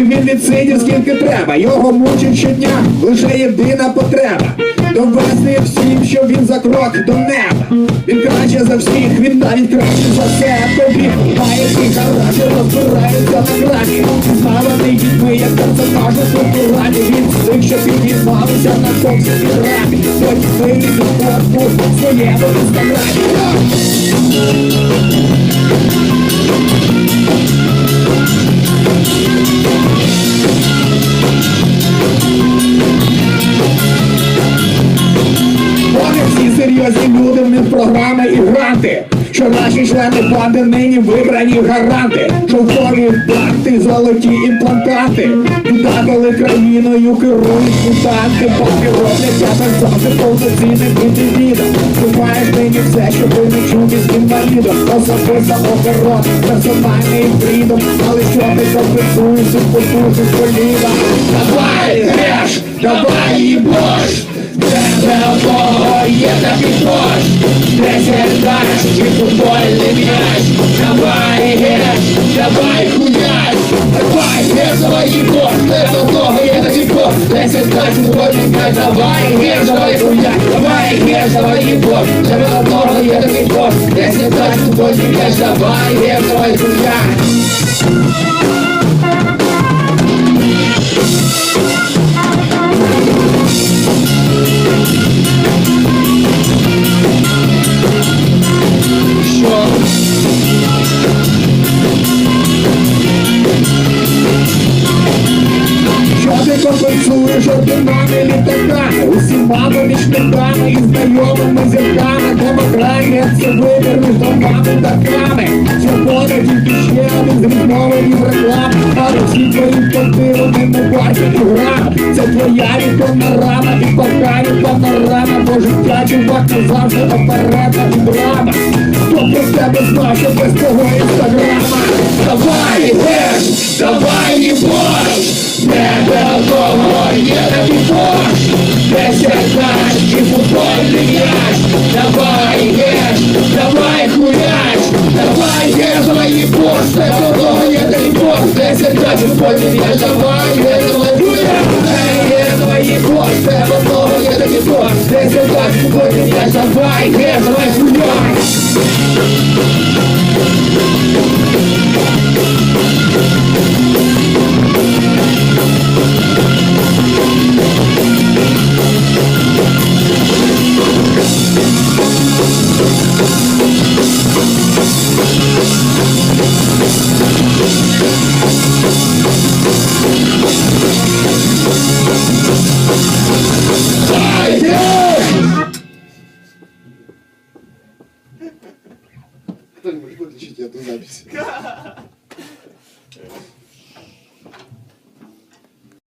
вмів, він відсидів скільки треба. Його мучить щодня, лише єдина потреба. Довести всім, що він за крок до неба. Він краще за всіх, він навіть краще за все тобі. Має свій характер, розбирається на грані. Знаваний дітьми, як персонаж у програмі. Він з що підіймалися на токсичній рамі. Потім виліз у фотку в своєму інстаграмі. Серйозні люди, в них програми і гранти. Що наші члени банди нині вибрані гаранти, шовкові банти, золоті імплантати. Дали країною керують мутанти, поки роблять тебе завжди повноцінним індивідом. Шукаєш нині все, що ви не чуті з інвалідом. Особиста охорона, персональний фрідом. Але що ти компенсуєш і потужних коліна? Давай, греш, давай їбош! Тебе одного є такий кош Десять даш чи футбольний м'яч? Давай геш, давай хуяч Давай геш, давай їбош Тебе одного є такий кош Десять даш футбольний м'яч? Давай геш, давай хуяч Давай геш, давай їбош Тебе одного є такий кош Десять даш футбольний м'яч? Давай геш, давай хуяч ти компенсуєш орденами літаками, усіма помічниками і знайомими зірками, демократія це вибір між домами та крами, свобода тільки ще один з відмовлені реклам, але всі твої квартири не бачать і грам, це твоя віконна рама і покарі панорама, бо життя чувак не завжди оперета і драма, хто про тебе знав, що без твого інстаграма, давай, геш, є тобі десять наш і футбольний м'яч. Давай ешь, давай хуяч, давай є твої борщ, кого є тобі борщ, десять наш і футбольний м'яч. Давай є твої борщ, є твої борщ, кого є тобі. Давай є, давай хуяч. Vai, Deus! Блин, мы же выключите эту запись.